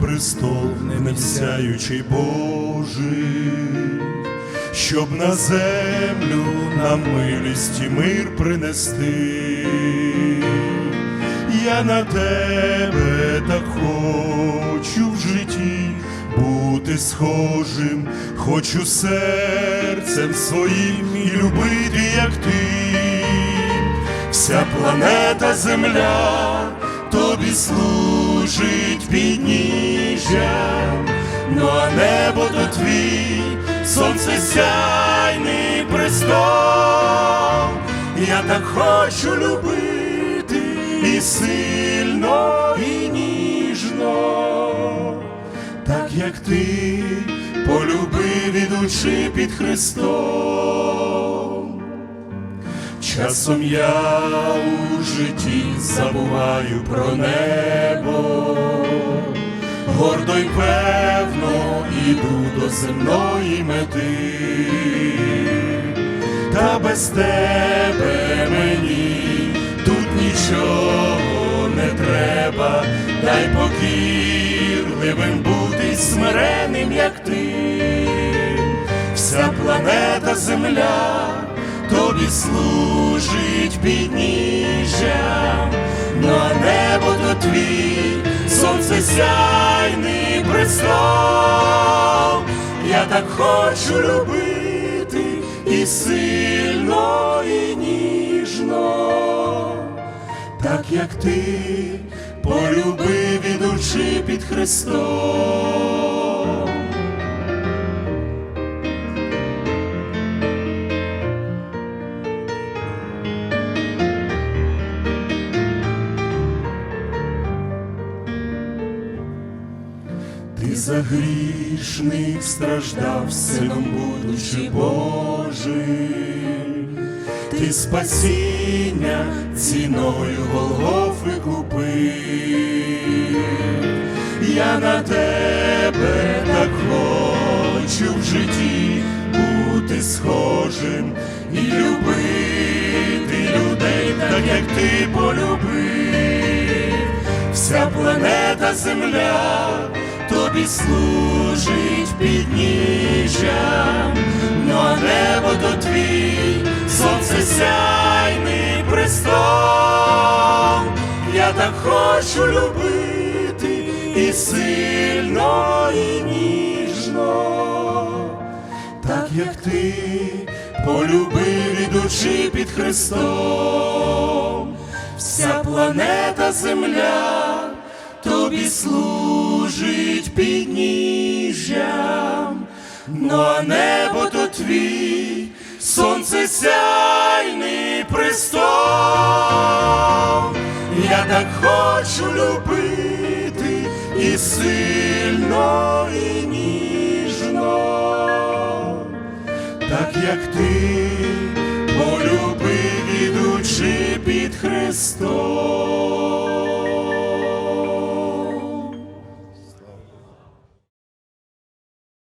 престол, немисяючий Божий, щоб на землю нам милість і мир принести. Я на тебе так хочу в житті бути схожим, хочу серцем своїм і любити, як ти. Вся планета Земля тобі служить підніжжям, ну а небо то твій, сонце сяйний престол. Я так хочу любити і сильно, і ніжно, так як ти полюбив, ідучи під Христом. Часом я у житті забуваю про небо, гордо й певно іду до земної мети, та без тебе мені тут нічого не треба, дай покірливим бути й смиренним, як ти, вся планета Земля тобі служить підніжжям, ну а небо то твій, сонце сяйний престол. Я так хочу любити і сильно, і ніжно, так як ти полюбив, ідучи під Христом. За грішних страждав, сином будучи Божий, ти спасіння ціною Голгофи купив. Я на тебе так хочу в житті бути схожим і любити людей, так як ти полюбив вся планета Земля тобі служить підніжжям, ну а небо то твій, сонце сяйний престол. Я так хочу любити і сильно, і ніжно, так як ти полюбив, ідучи під Христом вся планета Земля тобі служить підніжжям, ну а небо то твій, сонце сяйний престол. Я так хочу любити і сильно, і ніжно так як ти полюбив, ідучи під Христом.